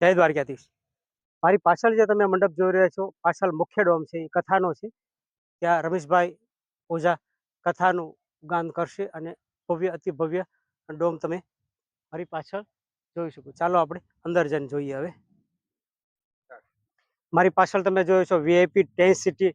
જય દ્વારકાધીશ. મારી પાછળ જે તમે મંડપ જોઈ રહ્યા છો, પાછળ મુખ્ય ડોમ છે, એ કથાનો છે. ત્યાં રમેશભાઈ ઓઝા કથાનું ગાન કરશે અને ભવ્ય, અતિ ભવ્ય ડોમ તમે મારી પાછળ જોઈ શકો. ચાલો આપણે અંદર જઈને જોઈએ હવે. મારી પાછળ તમે જોયો છો VIP tent city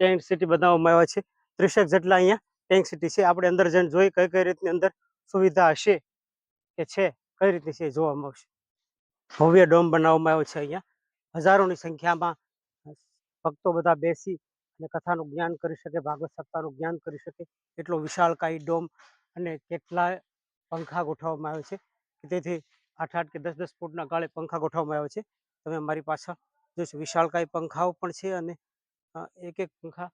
tent city બનાવવામાં આવ્યા છે. ત્રીસેક જેટલા અહીંયા ટેન્ટ સિટી છે. આપણે અંદર જઈને જોઈ કઈ કઈ રીતની અંદર સુવિધા હશે કે છે, કઈ રીતની છે જોવામાં આવશે ભવ્ય ડોમ બનાવવામાં આવ્યો છે અહીંયા. હજારોની સંખ્યામાં ભક્તો બધા બેસી અને કથાનું જ્ઞાન કરી શકે, ભાગવત સપ્તાહનું જ્ઞાન કરી શકે. એટલો વિશાળકાય ડોમ અને કેટલાય પંખા ગોઠવવામાં આવે છે તેથી આઠ આઠ કે દસ દસ ફૂટના ગાળે પંખા ગોઠવવામાં આવે છે. તમે મારી પાછળ જોઈશું વિશાળકાય પંખાઓ પણ છે અને એક એક પંખા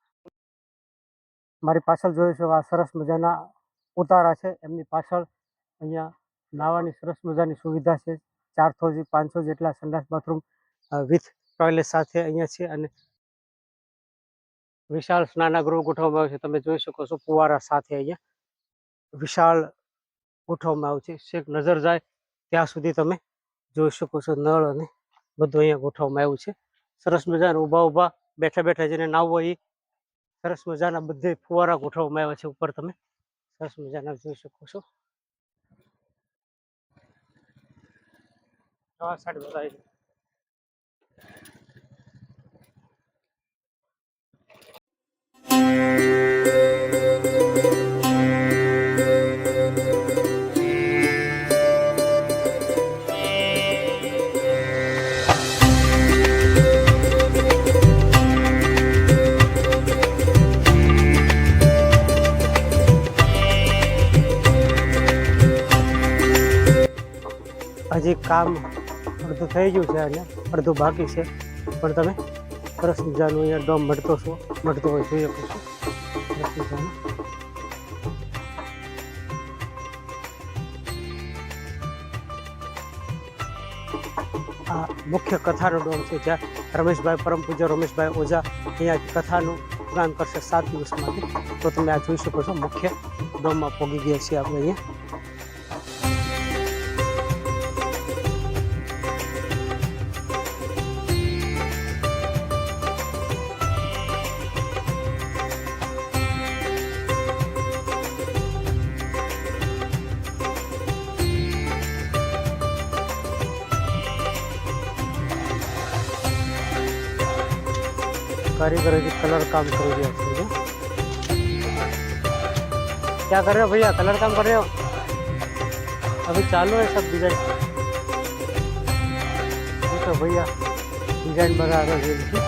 મારી પાછળ જોઈશું આ સરસ મજાના ઉતારા છે. એમની પાછળ અહીંયા નાવાની સરસ મજાની સુવિધા છે. ચારસો થી પાંચસો જેટલા સંડાસ બાથરૂમ વિથ ટોયલેટ સાથે અહીંયા છે અને વિશાળ સ્નાનાગૃહ ગોઠવવામાં આવ્યું છે. તમે જોઈ શકો છો ફુવારા સાથે અહીંયા વિશાળ ગોઠવવામાં આવ્યું છે. શેક નજર જાય ત્યાં સુધી તમે જોઈ શકો છો નળ અને બધું અહીંયા ગોઠવવામાં આવ્યું છે. સરસ મજાના ઊભા ઊભા બેઠા બેઠા જેને નાવવું હોય એ સરસ મજાના બધે ફુવારા ગોઠવવામાં આવ્યા છે ઉપર તમે. સરસ મજાના જોઈ શકો છો. આ સાઈડ બતાવી દો. હજી કામ અડધું થઈ ગયું છે અને અડધું બાકી છે. પણ તમે સરસ મજાનું અહીંયા ડોમ મળતો છો મળતો હોય જોઈ શકો સરસ મજાનું. આ મુખ્ય કથાનો ડોમ છે જ્યાં રમેશભાઈ પરમ પૂજ્ય રમેશભાઈ ઓઝા અહીંયા કથાનું ગાન કરશે સાત દિવસ તો તમે આ જોઈ શકો છો, મુખ્ય ડોમમાં પહોંચી ગયા છીએ આપણે અહીંયા. कारीगर जी कलर काम कर रही है इसमें। क्या कर रहे हो भैया कलर काम कर रहे हो अभी चालू है सब डिजाइन ये तो भैया डिजाइन बना रहे हैं इनकी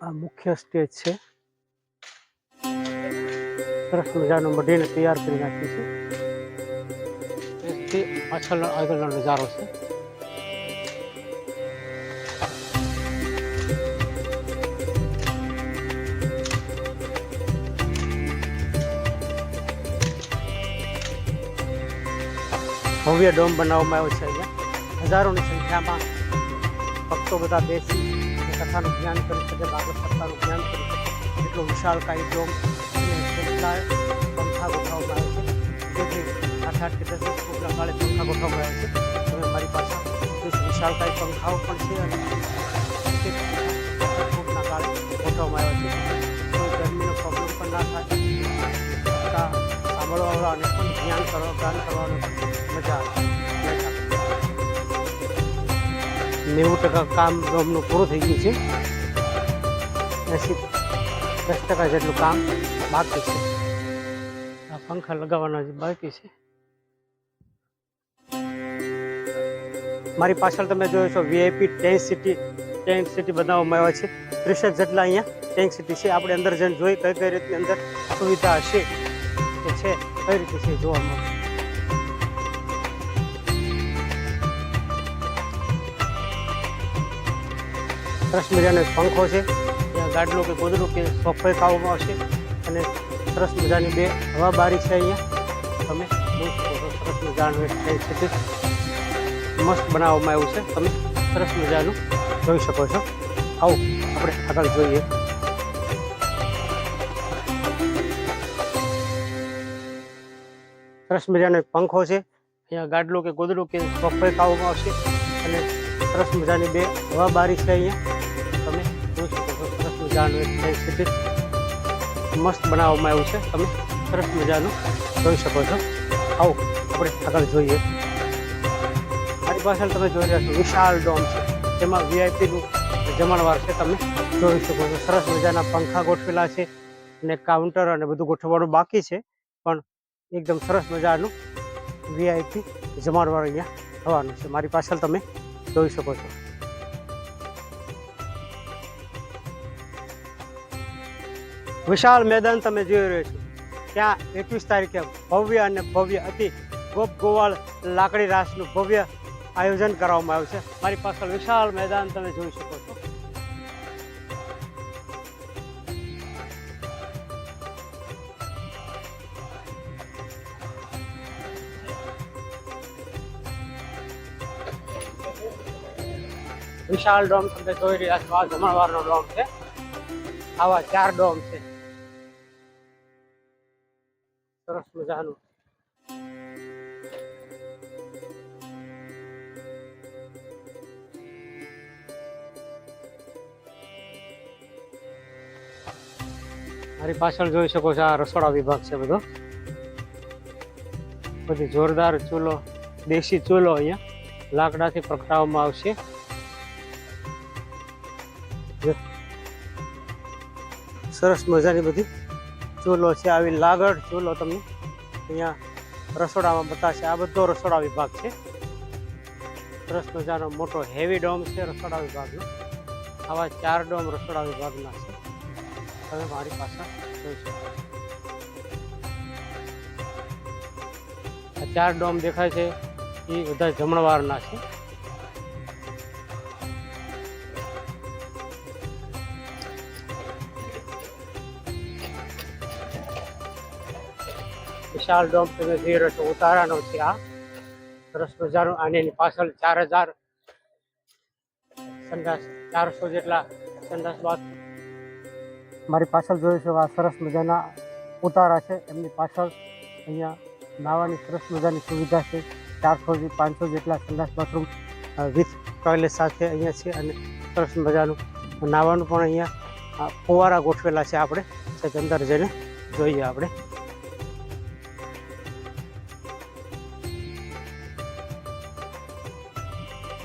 આ મુખ્ય સ્ટેજ છે સરસ મજાનું મઢીને તૈયાર કરી નાખ્યું છે તે પાછળનો આગળનો નજારો છે ભવ્ય ડોમ બનાવવામાં આવ્યો છે અહીંયા હજારોની સંખ્યામાં ભક્તો બધા બેસી અને કથાનું જ્ઞાન કરી શકે ભાગવત સપ્તાહનું જ્ઞાન કરી શકે એટલો વિશાળકાય ડોમ અને કેટલાય પંખા ગોઠવવામાં આવે છે જેથી આઠ કે દસ દસ ફૂટના પંખા ગોઠવવામાં આવે છે. હવે મારી પાસે વિશાળ વિશાળકાય પંખાઓ પણ છે અને ફૂટના ગાળે ગોઠવવામાં આવ્યા છે. તો ગરમીનો પ્રોબ્લેમ પણ ના થાય. સાંભળવાવાળાને પણ ધ્યાન કરવા ધ્યાન કરવાનો મજા આવે. નેવું ટકા કામ રોમનું પૂરું થઈ ગયું છે. એસી દસ ટકા જેટલું કામ બાકી છે. આ પંખા લગાવવાના બાકી છે. મારી પાછળ તમે જોયો છો VIP tent city tent city બનાવવામાં આવ્યા છે. ત્રીસેક જેટલા અહીંયા ટેન્ટ સિટી છે. આપણે અંદર જઈને જોઈ કઈ કઈ રીતની અંદર સુવિધા હશે કે છે, કઈ રીતે છે એ જોવામાં આવશે સરસ મજાનો પંખો છે. ત્યાં ગાડલું કે ગોદડું કે સોફાઈ ખાવામાં આવશે. અને સરસ મજાની બે હવા બારી છે અહીંયા. તમે બહુ સરસ મજાનું ટેન્ટ સિટી મસ્ત બનાવવામાં આવ્યું છે. તમે સરસ મજાનું જોઈ શકો છો. આવો, આપણે આગળ જોઈએ. સરસ મજાનો એક પંખો છે. અહીંયા ગાડલો કે ગોદડો કે સોફાઈ ખાવામાં આવશે. અને સરસ મજાની બે હવા બારી છે અહીંયા. તમે જોઈ શકો છો, સરસ મજાનું એક ટેન્ટ મસ્ત બનાવવામાં આવ્યું છે. તમે સરસ મજાનું જોઈ શકો છો. આવો, આપણે આગળ જોઈએ. પાછળ તમે જોઈ રહ્યા છો, વિશાળ ડોમ છે. જેમાં વીઆઈપીનું જમણવાર છે, તમે જોઈ શકો છો. સરસ મજાના પંખા ગોઠવેલા છે અને કાઉન્ટર અને બધું ગોઠવવાનું બાકી છે. પણ એકદમ સરસ મજાનું વીઆઈપી જમણવાર અહીંયા થવાનું છે. મારી પાછળ તમે જોઈ શકો છો. વિશાળ મેદાન તમે જોઈ રહ્યો છો. ત્યાં એકવીસ તારીખે ભવ્ય અને ભવ્ય અતિ ગોપ ગોવાળ લાકડી રાસનું ભવ્ય આયોજન કરવામાં આવ્યું મારી પાછળ વિશાળ મેદાન તમે જોઈ શકો છો. વિશાળ ડોમ તમે જોઈ રહ્યા છો. આ જમણવારનો ડોમ છે. આવા ચાર ડોમ છે. સરસ મજાનું મારી પાછળ જોઈ શકો છો આ રસોડા વિભાગ છે બધો. બધી જોરદાર ચૂલો, દેશી ચૂલો અહીંયા લાકડાથી પ્રગટાવવામાં આવશે. સરસ મજાની બધી ચૂલો છે, આવી લાગડ ચૂલો તમને અહીંયા રસોડામાં બતાવશે. આ બધો રસોડા વિભાગ છે. સરસ મજાનો મોટો હેવી ડોમ છે રસોડા વિભાગનો. આવા ચાર ડોમ રસોડા વિભાગના છે. તમે મારી પાસે આ ચાર ડોમ દેખાય છે. એ બધા જમણવારના છે. વિશાળ ડોમ તમે જોઈ રહ્યો છો, ઉતારાનો છે આ. સરસ મજાનો. અને એની પાછળ ચાર હજાર સંડાસ, ચારસો જેટલા સંડાસ બાદ મારી પાછળ જોયું છે આ સરસ મજાના ઉતારા છે. એમની પાછળ અહીંયા નાવાની સરસ મજાની સુવિધા છે. ચારસોથી પાંચસો જેટલા સંડાસ બાથરૂમ વિથ ટોયલેટ સાથે અહીંયા છે અને સરસ મજાનું નાવાનું પણ અહીંયા ફુવારા ગોઠવેલા છે આપણે. છેક અંદર જઈને જોઈએ આપણે.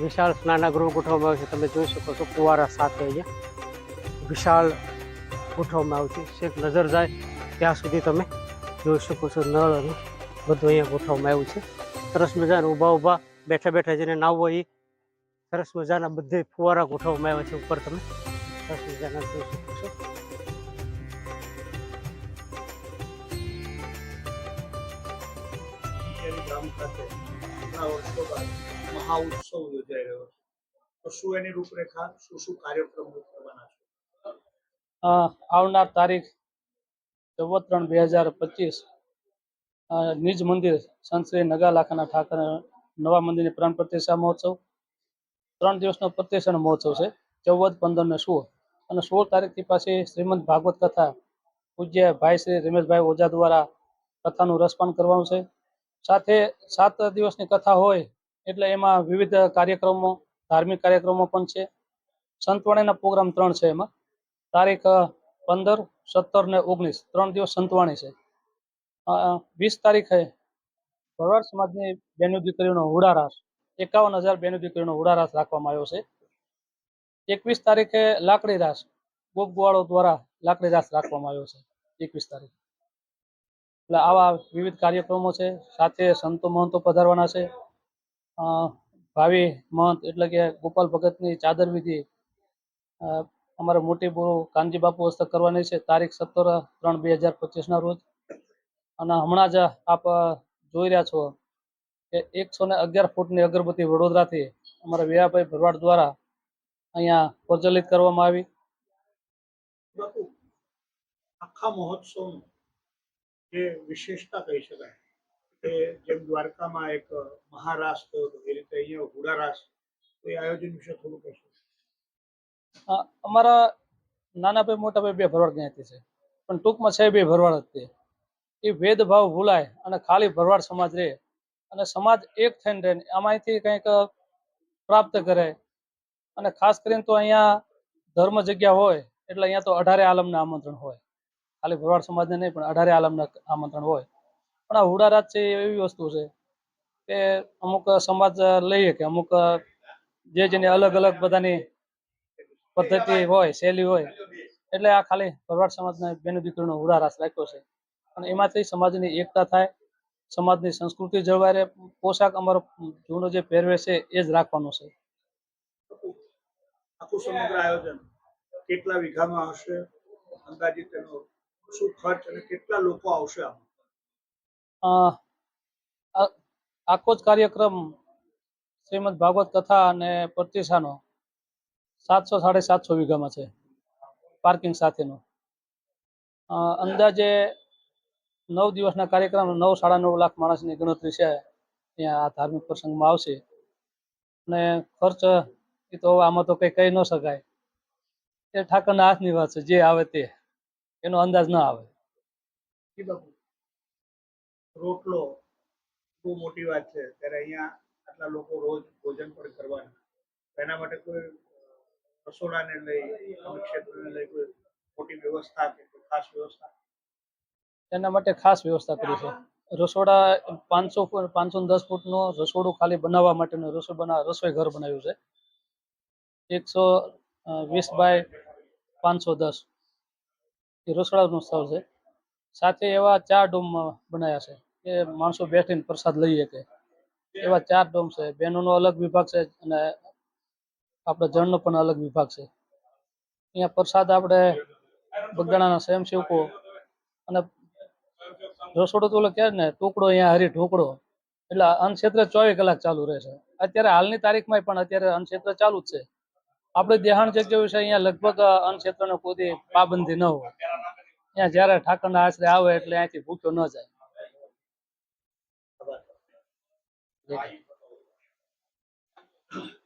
વિશાળ સ્નાનાગૃહ ગોઠવવામાં આવ્યું છે. તમે જોઈ શકો છો ફુવારા સાથે અહીંયા. વિશાળ ગોઠવવામાં આવ્યું છે. છેક નજર જાય, ત્યાં સુધી તમે જોઈ શકો છો નળ અને બધું અહીંયા ગોઠવવામાં આવ્યું છે. સરસ મજાના ઊભા ઊભા બેઠા બેઠા જેને નાવો એ સરસ મજાના બધે ફુવારા ગોઠવવામાં આવ્યા છે ઉપર તમે. સરસ મજાના જોઈ શકો છો. શેરી ગામ ખાતે બાદ મહાઉત્સવ યોજાઈ રહ્યો છે. શું એની રૂપરેખા, શું શું કાર્યક્રમો કરવાના છે? આવનાર તારીખ ચૌદ ત્રણ બે હજાર પચીસ નિજ મંદિર સંત શ્રી નગાલાખાના ઠાકર નવા મંદિરની પ્રાણ પ્રતિષ્ઠા મહોત્સવ. ત્રણ દિવસનો પ્રતિષ્ઠાનો મહોત્સવ છે. ચૌદ, પંદર ને સોળ. અને સોળ તારીખથી પાછી શ્રીમદ ભાગવત કથા પૂજ્ય ભાઈ શ્રી રમેશભાઈ ઓઝા દ્વારા કથાનું રસપાન કરવાનું છે. સાથે સાત દિવસની કથા હોય એટલે એમાં વિવિધ કાર્યક્રમો, ધાર્મિક કાર્યક્રમો પણ છે. સંતવાણીના પ્રોગ્રામ ત્રણ છે એમાં. તારીખ પંદર, સત્તર ને ઓગણીસ. ત્રણ દિવસ સંતવાણી છે. વીસ તારીખે ભરવાડ સમાજની બેનો દીકરીઓનો હુડારાસ એકાવન હજાર બેનો દીકરીનો હુડારાસ રાખવામાં આવ્યો છે. એકવીસ તારીખે લાકડી રાસ ગોપગુવાળો દ્વારા લાકડી રાસ રાખવામાં આવ્યો છે, એકવીસ તારીખ. એટલે આવા વિવિધ કાર્યક્રમો છે, સાથે સંતો મહંતો પધારવાના છે. ભાવિ મહંત એટલે કે ગોપાલ ભગતની ચાદર વિધિ અમારે મોટી બહુ કાનજી બાપુ હસ્તક કરવાની છે. તારીખ સત્તર ત્રણ બે હજાર પચીસના રોજ. અને હમણાં જ આપ જોઈ રહ્યા છો કે એકસો ને અગિયાર ફૂટની અગરબત્તી વડોદરાથી અમારા વીરાભાઈ ભરવાડ દ્વારા અહીંયા પ્રચલિત કરવામાં આવી. આખા મહોત્સવનું જે વિશેષતા કહી શકાય કે જેમ દ્વારકામાં એક મહારાસ થયો હતો એ રીતે અહીંયા હુડારાસ એ આયોજન વિશે થોડું કહેશો? અમારા નાના ભાઈ, મોટા ભાઈ બે ભરવાડ જ્ઞાતિ છે. પણ ટૂંકમાં છે બે ભરવાડ જ તે. એ ભેદભાવ ભૂલાય અને ખાલી ભરવાડ સમાજ રહે. અને સમાજ એક થઈને રહે આમાંથી કંઈક પ્રાપ્ત કરે. અને ખાસ કરીને તો અહીંયા ધર્મ જગ્યા હોય, એટલે અહીંયા તો અઢારે આલમના આમંત્રણ હોય. ખાલી ભરવાડ સમાજને નહીં, પણ અઢારે આલમના આમંત્રણ હોય. પણ આ હુડારાજ છે એવી વસ્તુ છે કે અમુક સમાજ લઈએ કે અમુક જે જેની અલગ અલગ બધાની પદ્ધતિ હોય શૈલી હોય એટલે આ ખાલી ભરવાડ સમાજના બેનો દીકરીનો હુડારાસ રાખ્યો છે. અને એમાંથી સમાજની એકતા થાય સમાજની સંસ્કૃતિ જળવાય રહે પોશાક અમારો જૂનો જે પહેરવેશ છે એ જ રાખવાનો છે. આખું સમગ્ર આયોજન કેટલા વીઘામાં હશે અંદાજિત તેનો શું ખર્ચ અને કેટલા લોકો આવશે આમાં? અ, આ- આખો જ કાર્યક્રમ શ્રીમદ ભાગવત કથા અને પ્રતિષ્ઠાનો સાતસો સાડી સાતસો વીઘામાં છે પાર્કિંગ સાથેનું. અંદાજે નવ દિવસના કાર્યક્રમ નવ સાડા નવ લાખ માણસની ગણતરી છે ત્યાં આ ધાર્મિક પ્રસંગમાં આવશે. અને ખર્ચ એ તો આમાં તો કંઈ કહી ન શકાય. એ ઠાકરના હાથની વાત છે, જે આવે તે. એનો અંદાજ ના આવે. રોટલો બહુ મોટી વાત છે. ત્યારે અહીંયા આટલા લોકો રોજ ભોજન પણ કરવાના. એના માટે કોઈ રસોડાને લઈ ક્ષેત્રને લઈ કોઈ મોટી વ્યવસ્થા કે કોઈ ખાસ વ્યવસ્થા? એના માટે ખાસ વ્યવસ્થા કરી છે. રસોડા પાંચસો પાંચસો દસ ફૂટનો રસોડું ખાલી બનાવવા માટેનું રસોઈ બના, રસોઈ ઘર બનાવ્યું છે. એકસો વીસ બાય પાંચસો દસ. એ રસોડાનું સ્થળ છે. સાથે એવા ચાર ડોમ બનાવ્યા છે. કે માણસો બેઠીને પ્રસાદ લઈ શકે. એવા ચાર ડોમ છે. બહેનોનો અલગ વિભાગ છે અને આપણે જળનો પણ અલગ વિભાગ છે. અહીંયા પ્રસાદ આપણે બગદાણાના સ્વયંસેવકો અને રસોડો તો કહે ને ટુકડો અહીંયા હરી ઢોકળો. એટલે અન્નક્ષેત્ર ચોવીસ કલાક ચાલુ રહેશે અત્યારે હાલની તારીખમાં પણ અત્યારે અન્નક્ષેત્ર ચાલુ જ છે. આપણે દેહાણ જગ્યા વિશે અહીંયા લગભગ અન્નક્ષેત્રનો કોઈ પાબંદી ન હોય. અહીંયા જ્યારે ઠાકરના આશરે આવે એટલે અહીંયાથી ભૂખ્યો ન જાય. Thank જય